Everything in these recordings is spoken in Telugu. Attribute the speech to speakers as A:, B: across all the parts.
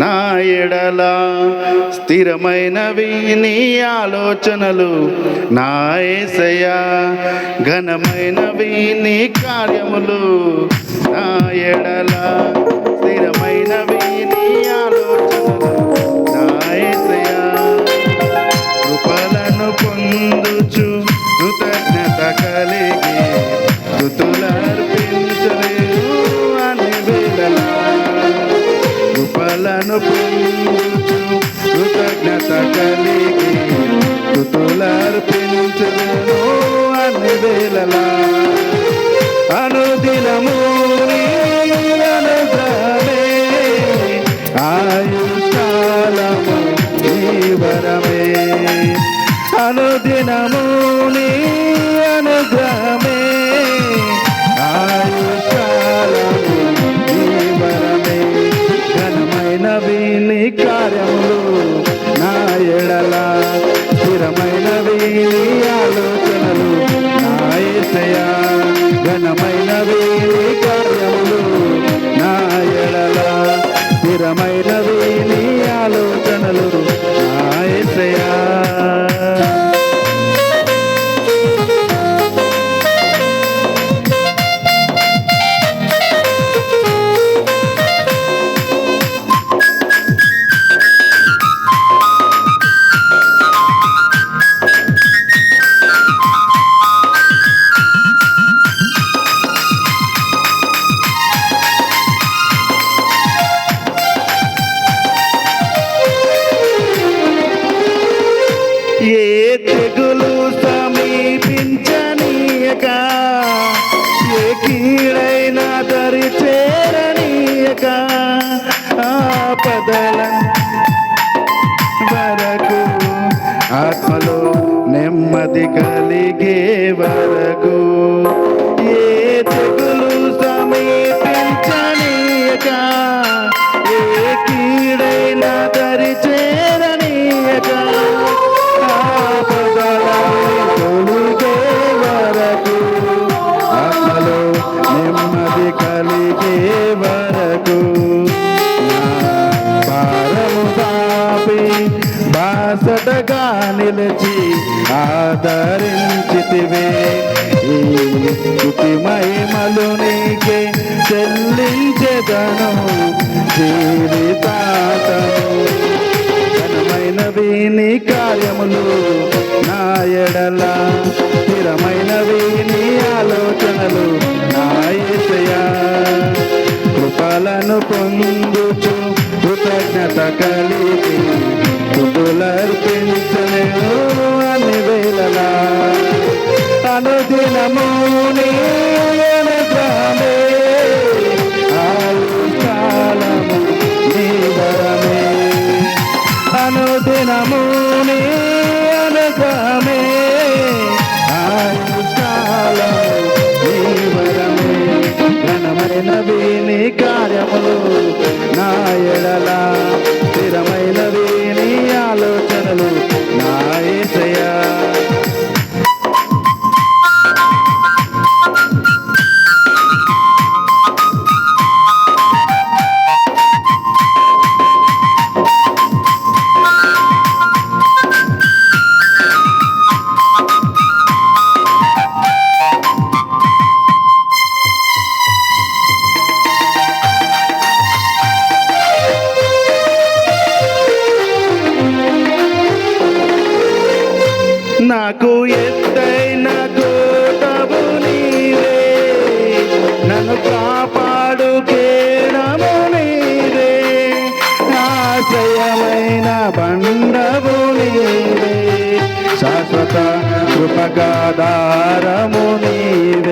A: నా ఎడలా స్థిరమైనవి నీ ఆలోచనలు నా ఏసయా ఘనమైనవి నీ కార్యములు నా ఎడలా స్థిరమైనవి నీ ఆలోచనలు నా ఏసయా కృపలను పొందుచు కృతజ్ఞత కలిగి కృతులను కనుపించు కృతజ్ఞత కలిగి స్థుతులర్పించును అన్ని వేళలా అనుదినము ఆయుష్కాలము జీవనమే అనుదినము అనుగ్రహం Bye. సడగా నిలచి ఆదరించితివే ఈ మహిమలు నీకే చెల్లించెదను జీవితాతను ఘనమైనవి నీ కార్యములు నా ఎడల స్థిరమైనవి నీ ఆలోచనలు నా కృపలను పొందుచు కృతజ్ఞత కలిగి తుబులర్ పెంచనే అని వేళలా అనుదినమునే నన్ను కాపాడు కేడము నీవే ఆశ్రయమైన బండవు నీవే శాశ్వత కృపగాధారము నీవే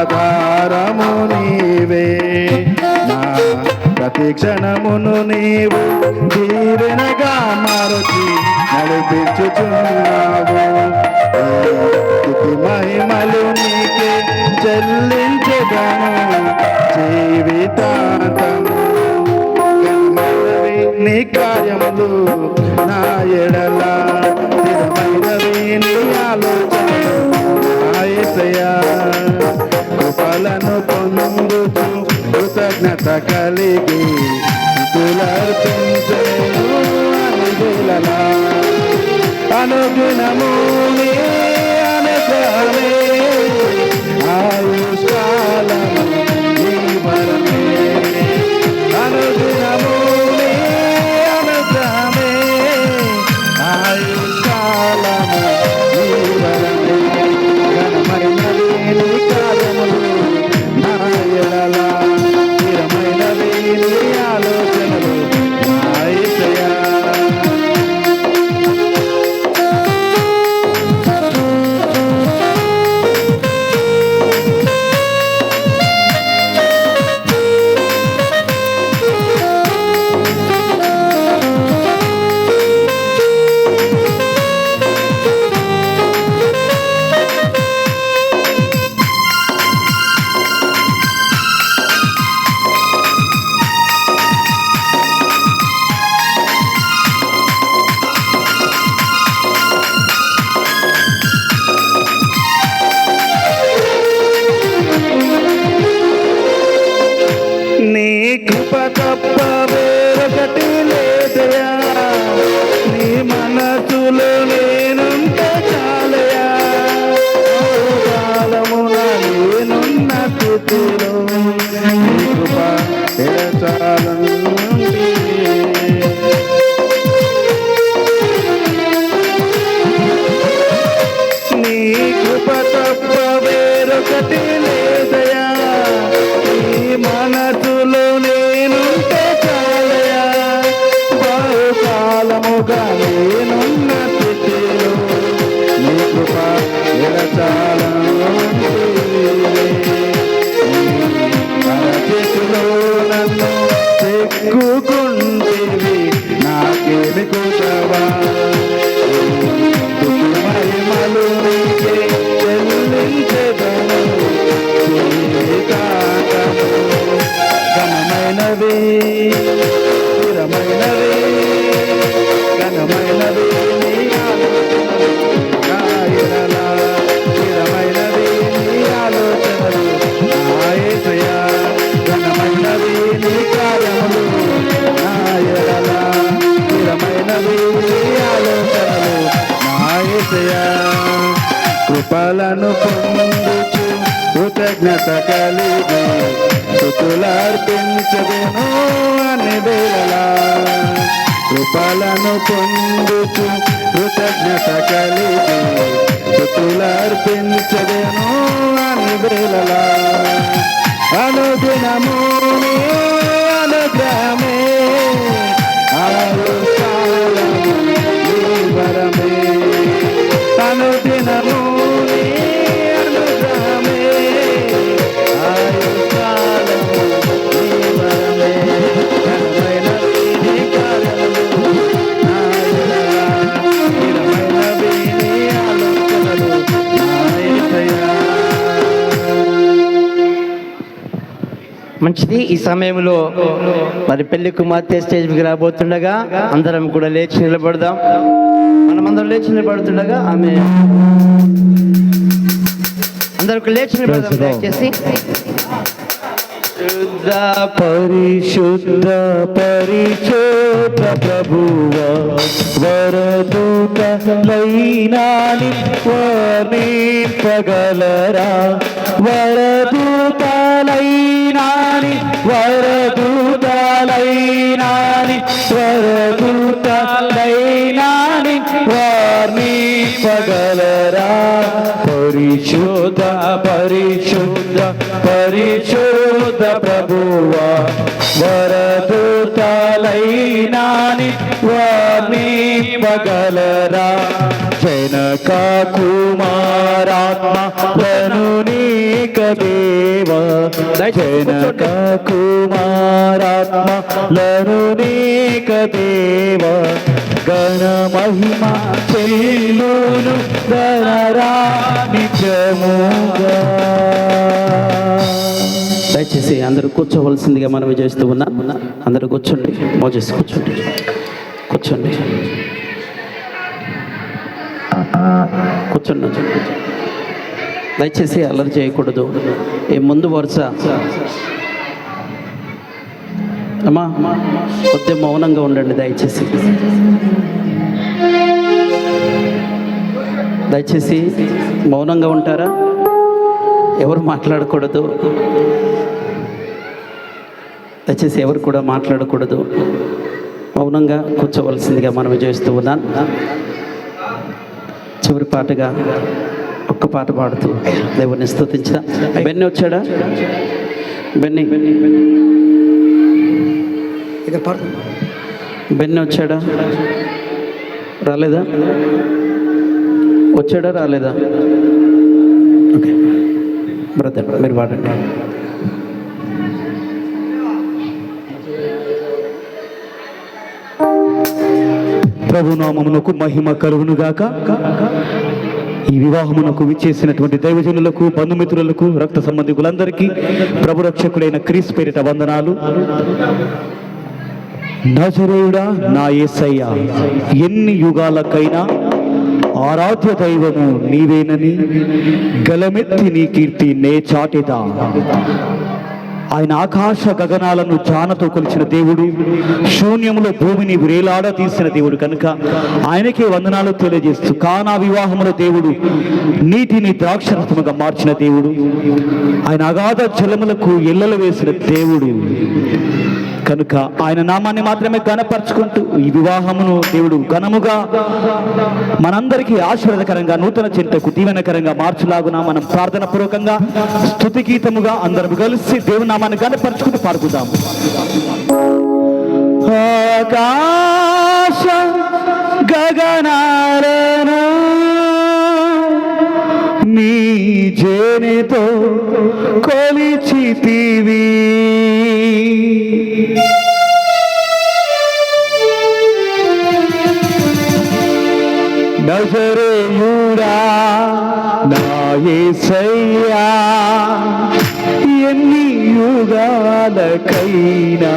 A: ఆధారము నీవే నా ప్రతి క్షణమును నీవు తీరినగా మారుతి నడిపించుచున్నావు మహిమలు నీకే చెల్లించగను జీవితాంతము నీ కార్యములు నా ఎడలా స్థిరమైనవి నీ ఆలోచన ಉಷ್ಣತ ಕಲೆಗೆ ದುಲರ್ ಚಂಚಲು ಅನುಗುಣಮೂಲೆ అనుదినము అనుగ్రహమే అనుదినము మంచిది ఈ సమయంలో మరి పెళ్లి కుమార్తె స్టేజ్ కి రాబోతుండగా అందరం కూడా లేచి నిలబడదాం మనమందరం లేచి నిలబడుతుండగా ఆమె అందరూ లేచి నిలబడదాం శుద్ధ పరిశుద్ధ పరిశుద్ధ పరిశుద్ధ ప్రభు వైనానిత్వో పగలరా వరదూతలైనాని వరదూతలైనాని వరదూతలైనాని వార్మీ పగలరా పరిశుద్ధ పరిశుద్ధ పరిశుద్ధ ప్రభువా వరదూతలైనాని వాణి పగలరా వెనక కుమారాత్మ ధనునీక దేవ వెనక కుమారాత్మ లనునీక దేవ గణ మహిమ చెల్లును గణరా నిత్యముగా దయచేసి అందరూ కూర్చోవలసిందిగా మనవి చేస్తూ ఉన్నా అందరూ కూర్చోండి మోజేసి కూర్చోండి కూర్చోండి కూర్చోండి దయచేసి అల్లరి చేయకూడదు ఏ ముందు వరుస అమ్మా కొద్ది మౌనంగా ఉండండి దయచేసి దయచేసి మౌనంగా ఉంటారా ఎవరు మాట్లాడకూడదు దయచేసి ఎవరు కూడా మాట్లాడకూడదు మౌనంగా కూర్చోవలసిందిగా మనం చేస్తూ ఉన్నాను చివరి పాటగా ఒక్క పాట పాడుతూ దేవుని స్థుతించా బెన్ని వచ్చాడా బెన్ని బెన్ని వచ్చాడా రాలేదా వచ్చాడా రాలేదా ఓకే బ్రదర్ మీరు పాడండి ప్రభునామమునకు మహిమ కలుగునుగాక ఈ వివాహమునకు విచ్చేసినటువంటి దైవజనులకు బంధుమిత్రులకు రక్త సంబంధికులందరికీ ప్రభురక్షకుడైన క్రీస్ పేరిట వందనాలు నజరేయుడా నా ఏసయ్య ఎన్ని యుగాలకైనా ఆరాధ్య దైవము నీవేనని గలమెత్తి నీ కీర్తి నే చాటిదా ఆయన ఆకాశ గగనాలను చానతో కొలిచిన దేవుడు శూన్యములో భూమిని వేలాడ తీసిన దేవుడు కనుక ఆయనకే వందనాలు తెలియజేస్తూ కానా వివాహముల దేవుడు నీటిని ద్రాక్షరసముగా మార్చిన దేవుడు ఆయన అగాధ జలములకు ఇళ్ళలు వేసిన దేవుడు కనుక ఆయన నామాన్ని మాత్రమే గనపరచుకుంటూ ఈ వివాహమును దేవుడు ఘనముగా మనందరికీ ఆశీర్వదకరంగా నూతన చింతకు దీవెనకరంగా మార్చులాగున మనం ప్రార్థన పూర్వకంగా స్థుతి గీతముగా అందరం కలిసి దేవుడి నామాన్ని గనపరచుకుంటూ పాడుకుందాము ఆకాశ నీ జేనితో నజరేయుడా నాయసయ్యా ఎన్ని యుగాలకైనా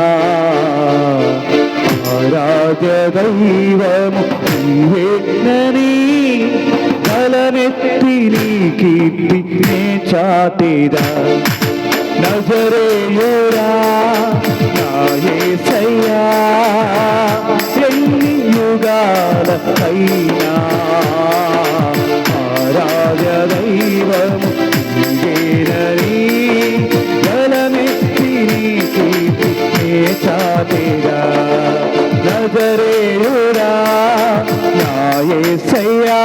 A: ఆరాధ దైవము నీవేనని తలనెత్తి నీ కీర్తి చాటేదా నజరేయురా నాయసయ్యా ఎన్ని యుగాల అయినా ఆరాధ దైవము నీవేనని జలమెత్తి నీకి చాటిరా నజరేయురా నాయసయ్యా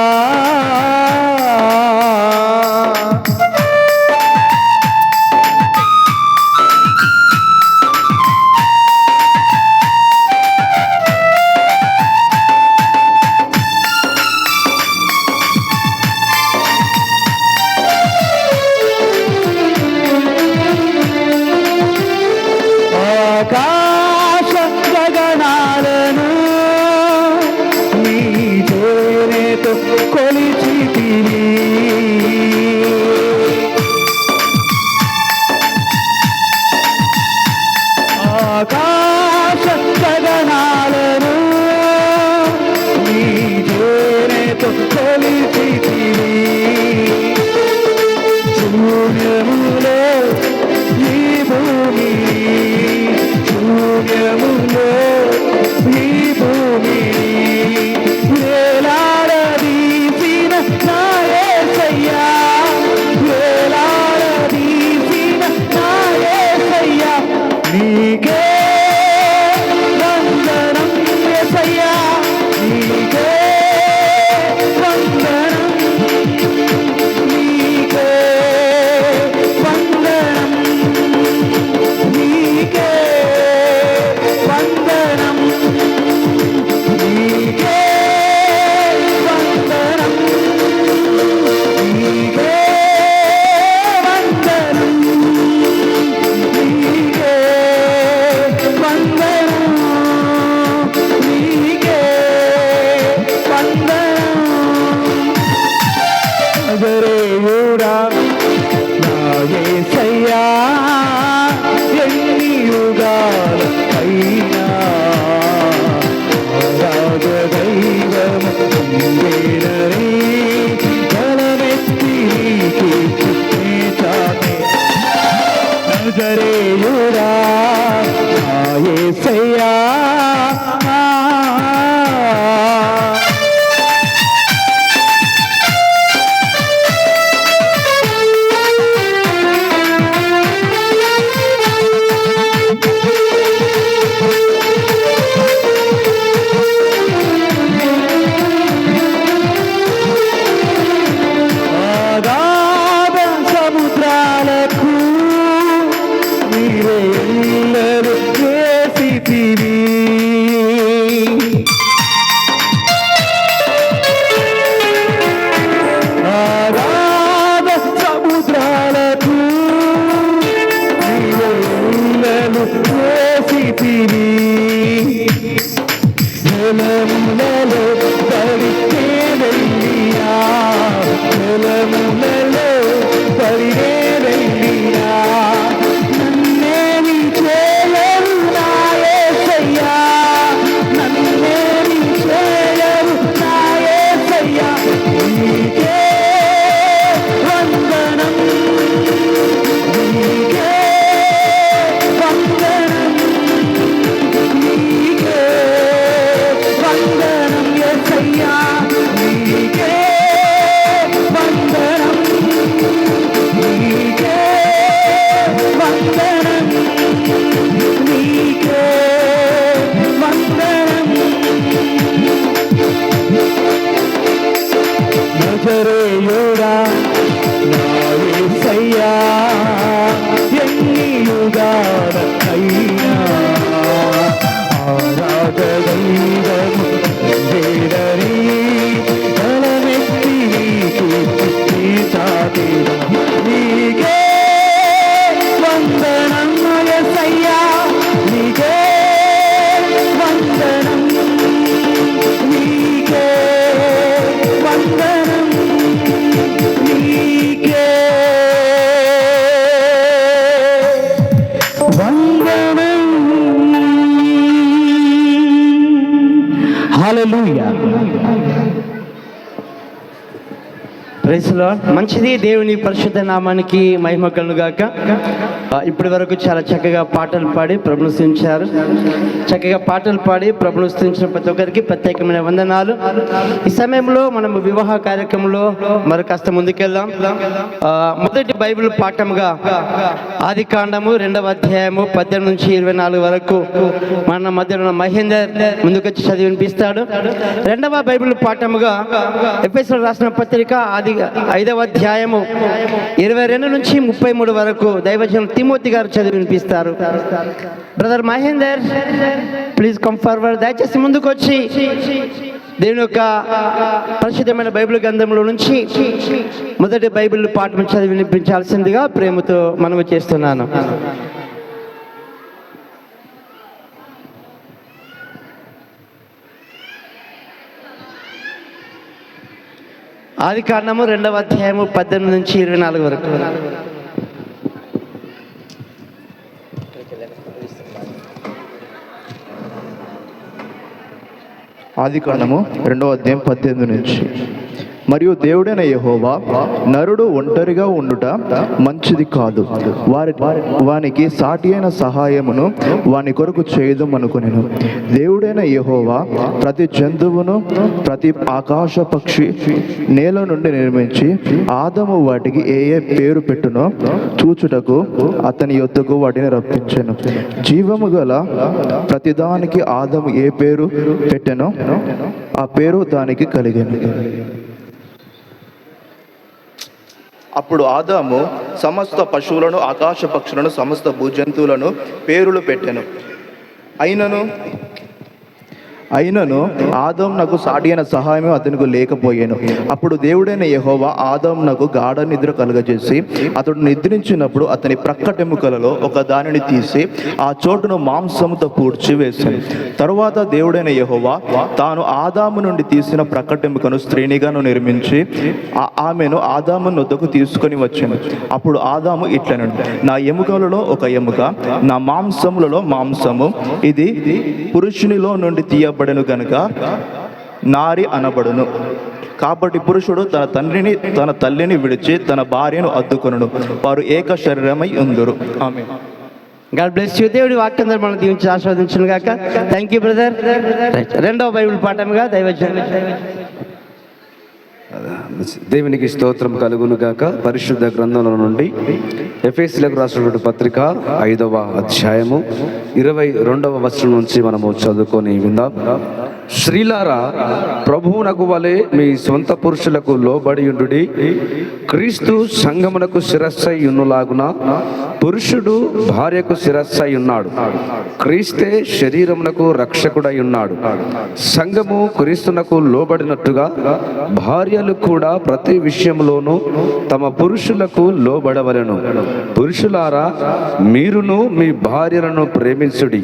A: Aleluya. మంచిది దేవుని పరిశుద్ధ నామానికి మహిమ గాక ఇప్పటి వరకు చాలా చక్కగా పాటలు పాడి ప్రభును చక్కగా పాటలు పాడి ప్రభుత్వించిన ప్రతి ఒక్కరికి ప్రత్యేకమైన వందనాలు ఈ సమయంలో మనం వివాహ కార్యక్రమంలో మరి కాస్త ముందుకెళ్దాం మొదటి బైబిల్ పాఠముగా ఆది కాండము రెండవ అధ్యాయము పద్దెనిమిది నుంచి ఇరవై నాలుగు వరకు మన మధ్య మహేందర్ ముందుకొచ్చి చదివి వినిపిస్తాడు రెండవ బైబిల్ పాఠముగా ఎఫ్ఎస్ రాసిన పత్రిక ఆది ఐదవ అధ్యాయము ఇరవై రెండు నుంచి ముప్పై మూడు వరకు దైవజనం తిమోతి గారు చదివి వినిపిస్తారు brother Mahender please come forward దయచేసి ముందుకు వచ్చి దేవుని యొక్క పరిశుద్ధమైన బైబిల్ గ్రంథంలో నుంచి మొదటి బైబిల్ పాఠం చదివి వినిపించాల్సిందిగా ప్రేమతో మనవి చేస్తున్నాను ఆది కాండము రెండవ అధ్యాయము పద్దెనిమిది నుంచి ఇరవై నాలుగు వరకు ఆది కాండము రెండవ అధ్యాయం పద్దెనిమిది నుంచి మరియు దేవుడైన యహోవా నరుడు ఒంటరిగా ఉండుట మంచిది కాదు వారి వానికి సాటి అయిన సహాయమును వాని కొరకు చేయదం అనుకునేను దేవుడైన యహోవా ప్రతి జంతువును ప్రతి ఆకాశ పక్షి నేల నుండి నిర్మించి ఆదము వాటికి ఏ ఏ పేరు పెట్టునో చూచుటకు అతని యొద్దకు వాటిని రప్పించాను జీవము గల ప్రతిదానికి ఆదము ఏ పేరు పెట్టెనో ఆ పేరు దానికి కలిగింది అప్పుడు ఆదాము సమస్త పశువులను ఆకాశ పక్షులను సమస్త భూజంతువులను పేరులు పెట్టాను అయినను అయినను ఆదం నాకు సాటి అయిన అతనికి లేకపోయాను అప్పుడు దేవుడైన యహోవా ఆదం నాకు గాఢ నిద్ర కలుగజేసి అతడు నిద్రించినప్పుడు అతని ప్రక్కటెముకలలో ఒక దానిని తీసి ఆ చోటును మాంసంతో పూడ్చి వేశాను తరువాత దేవుడైన యహోవా తాను ఆదాము నుండి తీసిన ప్రక్కటెముకను స్త్రీనిగాను నిర్మించి ఆమెను ఆదాము నొద్దకు తీసుకొని వచ్చాను అప్పుడు ఆదాము ఇట్లను నా ఎముకలలో ఒక ఎముక నా మాంసములలో మాంసము ఇది పురుషునిలో నుండి తీయ చేయబడను గనుక నారి అనబడును కాబట్టి పురుషుడు తన తండ్రిని తన తల్లిని విడిచి తన భార్యను అద్దుకొనను వారు ఏక శరీరమై ఉందరు ఆమె గాడ్ బ్లెస్ యూ దేవుడి వాక్యందరూ మనం దీవించి ఆస్వాదించను గాక థ్యాంక్ యూ బ్రదర్ రెండవ బైబుల్ పాఠంగా దైవజన్ దేవునికి స్తోత్రం కలుగును గాక పరిశుద్ధ గ్రంథంలో నుండి ఎఫ్ఎస్లకు రాసినటువంటి పత్రిక ఐదవ అధ్యాయము ఇరవై రెండవ వర్షం నుంచి మనము చదువుకొని విందాం శ్రీలారా ప్రభువునకు వలె మీ సొంత పురుషులకు లోబడి ఉండు క్రీస్తు సంగమునకు శిరస్సై ఉన్నలాగున పురుషుడు భార్యకు శిరస్సై ఉన్నాడు క్రీస్తే శరీరమునకు రక్షకుడై ఉన్నాడు సంగము క్రీస్తునకు లోబడినట్టుగా భార్య భార్యలు కూడా ప్రతి విషయంలోనూ తమ పురుషులకు లోబడవలను పురుషులారా మీరును మీ భార్యలను ప్రేమించుడి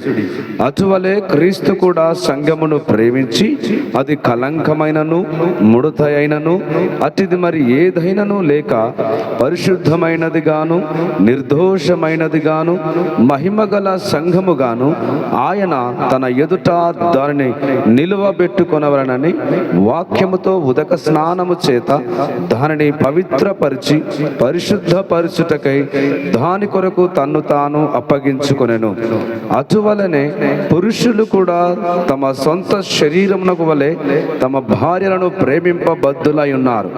A: అటువలే క్రీస్తు కూడా సంఘమును ప్రేమించి అది కలంకమైనను అయినను అతిది మరి ఏదైనను లేక పరిశుద్ధమైనది గాను నిర్దోషమైనది గాను మహిమగల సంఘముగాను ఆయన తన ఎదుట దానిని నిలువబెట్టుకొనవలనని వాక్యముతో ఉదక స్నానం స్నానము చేత దానిని పవిత్రపరిచి పరిశుద్ధపరచుటకై దాని కొరకు తన్ను తాను అప్పగించుకొనెను అటువలనే పురుషులు కూడా తమ సొంత శరీరమునకు వలె తమ భార్యలను ప్రేమింపబద్దులై ఉన్నారు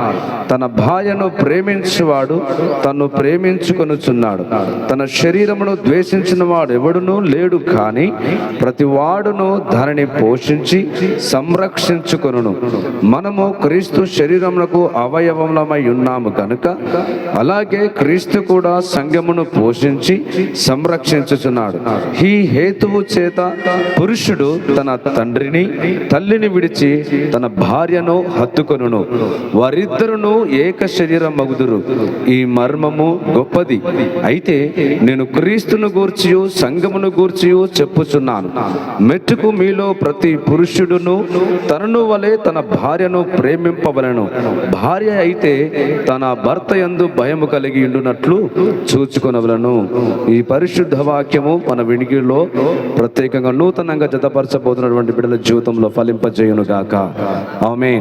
A: తన భార్యను ప్రేమించువాడు తను ప్రేమించుకొనుచున్నాడు తన శరీరమును ద్వేషించిన వాడు ఎవడునూ లేడు కానీ ప్రతి వాడును దానిని పోషించి సంరక్షించుకొను మనము క్రీస్తు శరీరం శరీరమునకు అవయవములమై ఉన్నాము కనుక అలాగే క్రీస్తు కూడా సంఘమును పోషించి సంరక్షించుచున్నాడు ఈ హేతువు చేత పురుషుడు తన తండ్రిని తల్లిని విడిచి తన భార్యను హత్తుకొనును వారిద్దరును ఏక శరీరం మగుదురు ఈ మర్మము గొప్పది అయితే నేను క్రీస్తును గూర్చి సంఘమును గూర్చి చెప్పుచున్నాను మెట్టుకు మీలో ప్రతి పురుషుడును తనను వలె తన భార్యను ప్రేమింపవలను భార్య అయితే తన భర్త ఎందు భయము కలిగి ఉండునట్లు చూచుకొనవలను ఈ పరిశుద్ధ వాక్యము మన వినిగిలో ప్రత్యేకంగా నూతనంగా జతపరచబోతున్నటువంటి బిడ్డల జీవితంలో ఫలింపజేయును గాక ఆమె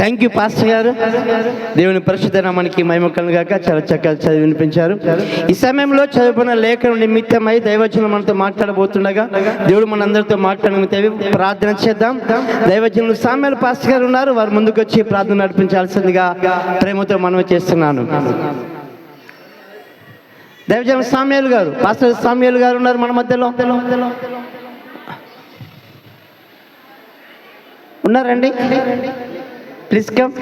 A: థ్యాంక్ యూ పాస్టర్ గారు దేవుని పరిశుద్ధ మనకి మైమొక్కలు కాక చాలా చక్కగా చదివి వినిపించారు ఈ సమయంలో చదువుకున్న లేఖను నిమిత్తమై దైవజనం మనతో మాట్లాడబోతుండగా దేవుడు మన అందరితో మాట్లాడగలిగితే ప్రార్థన చేద్దాం దైవజనులు సామ్యాల పాస్టర్ గారు ఉన్నారు వారు ముందుకు వచ్చి ప్రార్థన నడిపించాల్సిందిగా ప్రేమతో మనవి చేస్తున్నాను దైవజన సామ్యాలు గారు పాస్టర్ సామ్యాలు గారు ఉన్నారు మన మధ్యలో ఉన్నారండి ప్లీజ్ కమ్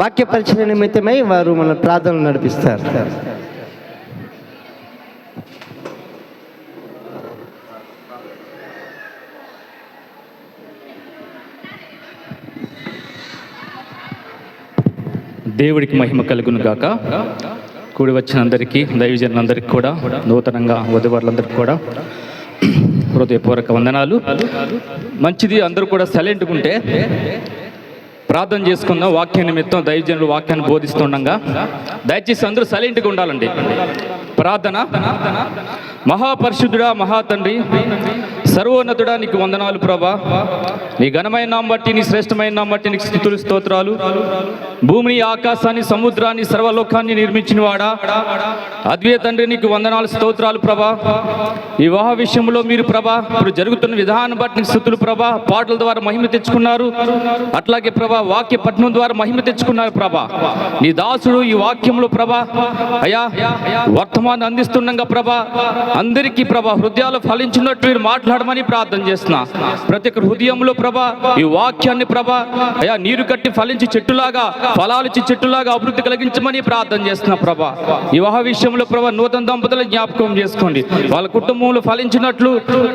A: వాక్య పరిచయ నిమిత్తమై వారు మన ప్రార్థనలు నడిపిస్తారు దేవుడికి మహిమ కలుగును గాక కూడి వచ్చిన అందరికీ దైవజనులందరికీ కూడా నూతనంగా వధువర్లందరికీ కూడా హృదయపూర్వక వందనాలు మంచిది అందరూ కూడా సైలెంట్గా ఉంటే ప్రార్థన చేసుకుందాం వాక్య నిమిత్తం దైవజనులు వాక్యాన్ని బోధిస్తుండగా దయచేసి అందరూ సైలెంట్గా ఉండాలండి ప్రార్థన మహాపరిశుద్ధుడా మహాతండ్రి సర్వోన్నతుడా నీకు వందనాలు ప్రభా నీ ఘనమైన నాం బట్టి నీ శ్రేష్టమైన నాం బట్టి నీకు స్థితులు స్తోత్రాలు భూమిని ఆకాశాన్ని సముద్రాన్ని సర్వలోకాన్ని నిర్మించిన వాడా అద్వే తండ్రి నీకు వందనాలు స్తోత్రాలు ప్రభా వివాహ విషయంలో మీరు ప్రభా ఇప్పుడు జరుగుతున్న విధానం బట్టి స్థుతులు ప్రభా పాటల ద్వారా మహిమ తెచ్చుకున్నారు అట్లాగే ప్రభా వాక్య పఠనం ద్వారా మహిమ తెచ్చుకున్నారు ప్రభా నీ దాసుడు ఈ వాక్యంలో ప్రభా అయా వర్తమానం అందిస్తుండగా ప్రభా అందరికీ ప్రభా హృదయాలు ఫలించినట్టు మీరు మాట్లాడమని రామని ప్రార్థన చేస్తున్నా ప్రతి ఒక్క హృదయంలో ప్రభా ఈ వాక్యాన్ని ప్రభా అయా నీరు కట్టి ఫలించి చెట్టులాగా ఇచ్చి చెట్టులాగా అభివృద్ధి కలిగించమని ప్రార్థన చేస్తున్నా ప్రభా వివాహ విషయంలో ప్రభా నూతన దంపతులు జ్ఞాపకం చేసుకోండి వాళ్ళ కుటుంబంలో ఫలించినట్లు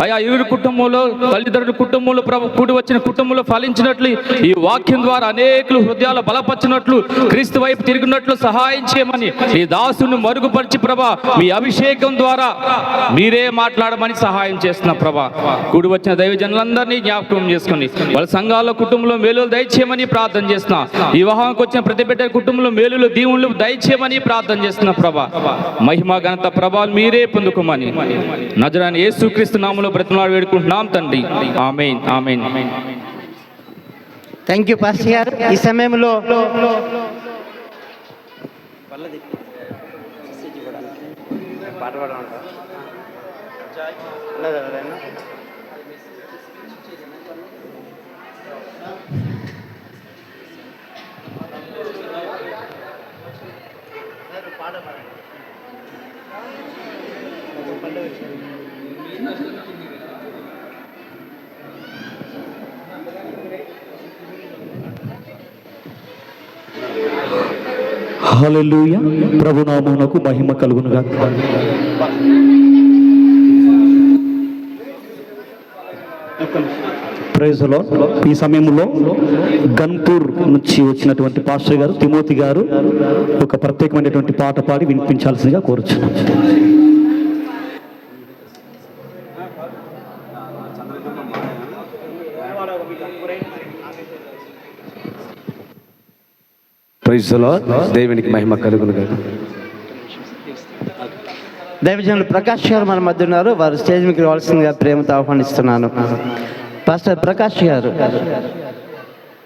A: అయా ఇరు కుటుంబంలో తల్లిదండ్రుల కుటుంబంలో ప్రభు కూడి వచ్చిన కుటుంబంలో ఫలించినట్లు ఈ వాక్యం ద్వారా అనేకలు హృదయాలు బలపరిచినట్లు క్రీస్తు వైపు తిరిగినట్లు సహాయం చేయమని ఈ దాసుని మరుగుపరిచి ప్రభా మీ అభిషేకం ద్వారా మీరే మాట్లాడమని సహాయం చేస్తున్న ప్రభా కూడి వచ్చిన జనులందరినీ జ్ఞాపకం చేసుకుని వాళ్ళ సంఘాల కుటుంబంలో మేలులు దయచేయమని ప్రార్థన చేస్తున్నా వివాహానికి వచ్చిన ప్రతి బిడ్డ కుటుంబంలో మేలులు దీవులు దయచేయమని ప్రార్థన చేస్తున్న ప్రభా మహిమ ఘనత ప్రభావం మీరే పొందుకోమని నజరాని యేసుక్రీస్తు నామంలో బ్రతిమలాడు వేడుకుంటున్నాం తండ్రి amen amen thank you pastor గారు ఈ సమయంలో పాట హలలుయ ప్రభునామమునకు మహిమ కలుగును ప్రైజ్లో ఈ సమయంలో గన్పూర్ నుంచి వచ్చినటువంటి పాస్టర్ గారు తిమోతి గారు ఒక ప్రత్యేకమైనటువంటి పాట పాడి వినిపించాల్సిందిగా కోరుచున్నాను ప్రైజ్లో దేవునికి మహిమ కలుగును దైవజనులు ప్రకాష్ గారు మన మధ్య ఉన్నారు వారు స్టేజ్ మీకు రావాల్సిందిగా ప్రేమతో ఆహ్వానిస్తున్నాను ప్రకాష్ గారు